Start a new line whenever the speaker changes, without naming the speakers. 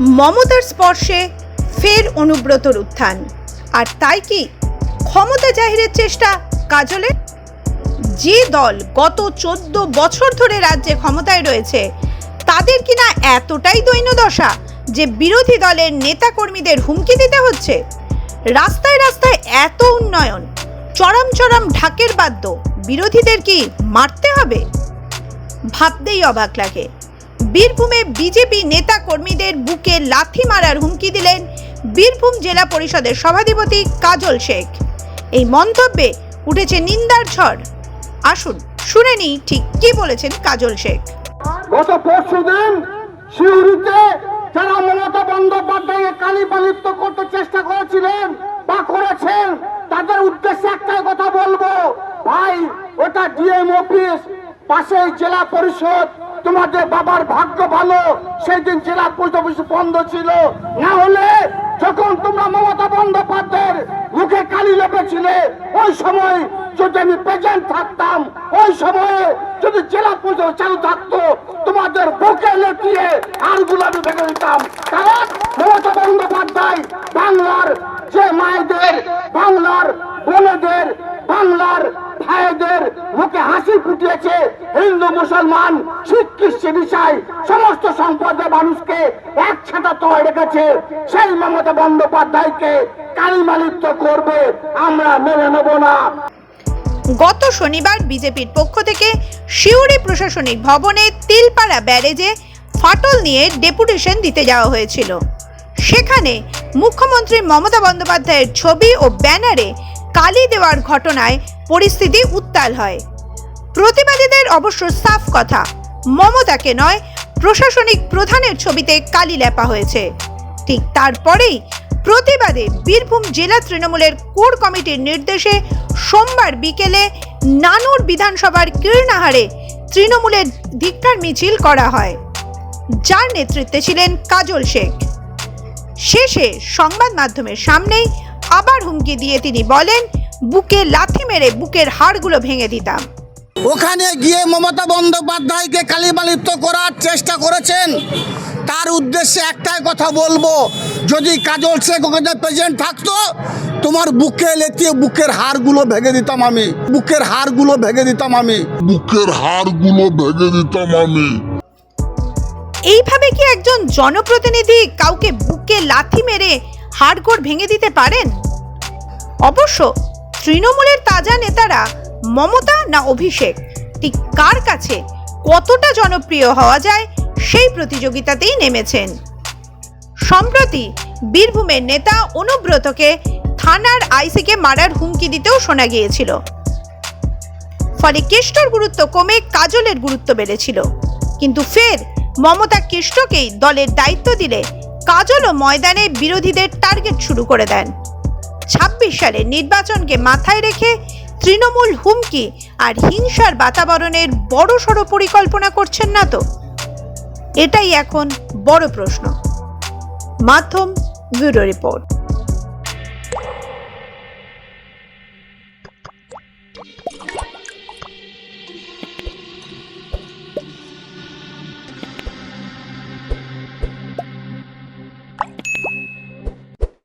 মমতার স্পর্শে ফের অনুব্রতর উত্থান। আর তাই কি ক্ষমতা জাহিরের চেষ্টা কাজলের যে দল গত চোদ্দ বছর ধরে রাজ্যে ক্ষমতায় রয়েছে, তাদের কিনা এতটাই দৈন্যদশা যে বিরোধী দলের নেতাকর্মীদের হুমকি দিতে হচ্ছে? রাস্তায় রাস্তায় এত উন্নয়ন, চরম চরম ঢাকের বাদ্য, বিরোধীদের কি মারতে হবে? ভাবতেই অবাক লাগে। বীরভূমে বিজেপি নেতা কর্মীদের বুকে লাথি মারার হুমকি দিলেন বীরভূম জেলা পরিষদের সভাধিপতি কাজল শেখ। এই মন্তব্যে উঠেছে নিন্দার ঝড়। আসুন, শুনে নিই ঠিক কি বলেছেন কাজল শেখ।
গত পরশু দিন শিউরিতে যারা মমতা বন্দ্যোপাধ্যায়কে কালিপালিপ্ত করতে চেষ্টা করেছিলেন বা করেছেন, তাদের উদ্দেশ্যে একটাই কথা বলব। ভাই, ওটা ডিএম অফিস, পাশেই জেলা পরিষদ। তোমাদের বাবার ভাগ্য ভালো সেই দিন জেলা পোস্ট অফিস বন্ধ ছিল। না হলে যখন তোমরা মমতা বন্দ্যোপাধ্যায়ের মুখে কালি লেপেছিলে, ওই সময় যদি আমি প্রেজেন্ট থাকতাম, ওই সময়ে যদি জেলা পুজো চালু থাকতো, তোমাদের বুকে লেটিয়ে আরগুলো আমি ভেঙে দিতাম। কারণ মমতা বন্দ্যোপাধ্যায় বাংলার যে মায়েদের, বাংলার বোনেদের, বাংলার ভাইদের মুখে হাসি ফুটিয়েছে হিন্দু, মুসলমান, শিখ ইসাই, সমস্ত সম্প্রদায়ের মানুষকে একসাথে তলায় রেখেছে। সেই মমতা বন্দ্যোপাধ্যায়কে কালিমালিপ্ত করবে, আমরা মেনে নেব না।
গত শনিবার বিজেপির পক্ষ থেকে শিউরি প্রশাসনিক ভবনে তিলপাড়া ব্যারেজে ফাটল নিয়ে ডেপুটেশন দিতে যাওয়া হয়েছিল। সেখানে মুখ্যমন্ত্রী মমতা বন্দ্যোপাধ্যায়ের ছবি ও ব্যানারে কালি দেওয়ার ঘটনায় পরিস্থিতি উত্তাল হয়। প্রতিবাদীদের অবশ্য সাফ কথা। মমতাকে নয়, প্রশাসনিক প্রধানের ছবিতে কালি লেপা হয়েছে। ঠিক তারপরেই প্রতিবাদে বীরভূম জেলা তৃণমূলের কোর কমিটির নির্দেশে সোমবার বিকেলে নানুর বিধানসভার কীর্ণাহারে তৃণমূলের ধিক্কার মিছিল করা হয়। যার নেতৃত্বে ছিলেন কাজল শেখ। শেষে সংবাদ মাধ্যমের সামনেই আবার হুমকি দিয়ে তিনি বলেন, বুকে লাথি মেরে বুকের হাড়গুলো ভেঙে দিতাম।
ওখানে গিয়ে মমতা বন্দ্যোপাধ্যায়কে কালিমালিপ্ত করার চেষ্টা করেছেন। তার উদ্দেশ্যে একটাই কথা বলব যদি কাজল শেখ ওখানে প্রেজেন্ট থাকতো তোমার বুকে লেতিয়ে বুকের হাড়গুলো ভেঙে দিতাম আমি। বুকের হাড়গুলো ভেঙে দিতাম আমি।
বুকের হাড়গুলো ভেঙে দিতাম আমি।
এইভাবে কি একজন জনপ্রতিনিধি কাউকে বুকে লাথি মেরে হাড়গোড় ভেঙে দিতে পারেন? অবশ্য তৃণমূলের তাজা নেতারা মমতা না অভিষেক? ঠিক কার কাছে? কতটা জনপ্রিয় হওয়া যায় সেই প্রতিযোগিতাতেই নেমেছেন। সম্প্রতি বীরভূমের নেতা অনুব্রতকে থানার আইসিকে মারার হুমকি দিতেও শোনা গিয়েছিল। ফলে কেষ্টর গুরুত্ব কমে কাজলের গুরুত্ব বেড়েছিল। কিন্তু ফের মমতা কেষ্টকেই দলের দায়িত্ব দিলে কাজলও ময়দানে বিরোধীদের টার্গেট শুরু করে দেন। ছাব্বিশ সালের নির্বাচনকে মাথায় রেখে তৃণমূল হুমকি আর হিংসার বাতাবরণের বড় সড়ো পরিকল্পনা করছেন না তো? এটাই এখন বড় প্রশ্ন। মাধ্যম ব্যুরো রিপোর্ট।